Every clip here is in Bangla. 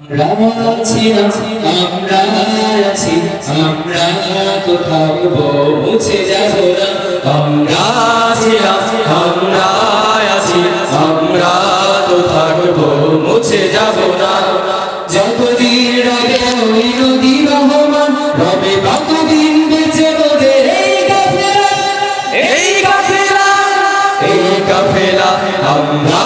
আমরা ছিলাম আমরা আছি আমরা তো থাকব মুছে যাব না। আমরা ছিলাম আমরা আছি আমরা তো থাকব মুছে যাব না। যতদিন রবে ওই নদী রহমান রবে ততদিন বেঁচে রবে এই কাফেলা? এই কাফেলা। এই কাফেলা আমরা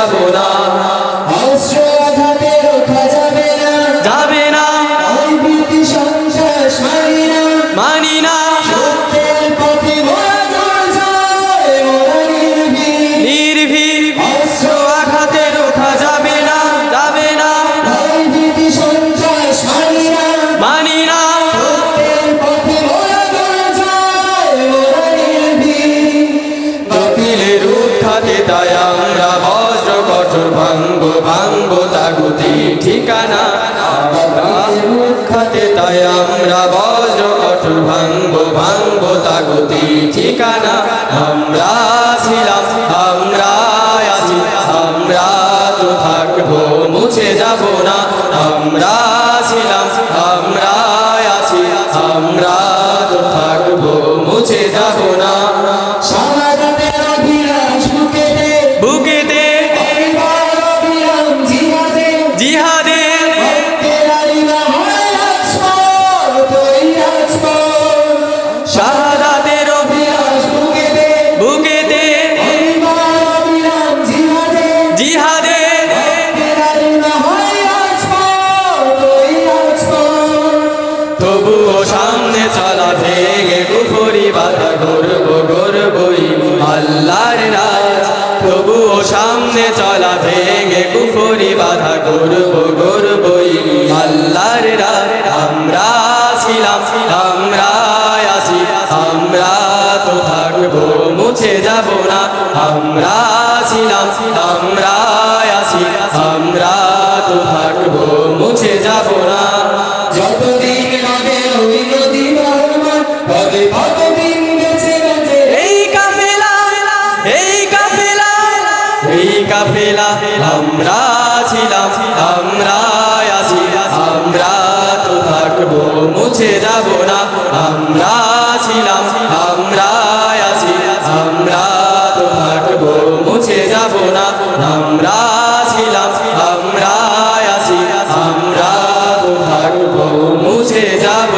উৎখাতে তাই আমরা বজ্র কঠোর, ভাঙ্গ ভাঙ্গ তাগুতি, ঠিকানা উৎখাতে তাই আমরা বজ্র কঠোর, ভাঙ্গ ভাঙ্গ তাগুতি, ঠিকানা আমরা জিহাদে। তবুও সামনে চলা ভেঙে কুফরি বাধা গর্ব গর্বই আল্লাহর রাজ। তবুও সামনে চলা ভেঙে কুফরি বাধা গর্ব গর্বই আল্লাহর রাজ। আমরা ছিলাম, আমরা আছি, আমরা তো থাকব, মুছে যাব না। আমরা ছিলাম মুছে যাব না। যতদিন রবে ওই নদী বহমান, রবে ততদিন বেঁচে বেঁচে। এই কাফেলা এই কাফেলা এই কাফেলা আমরা ছিলাম আমরা আছি আমরা তো থাকব মুছে যাব না। আমরা ছিলাম আমরা আছি আমরা তো থাকব মুছে যাব না। আমরা যাব।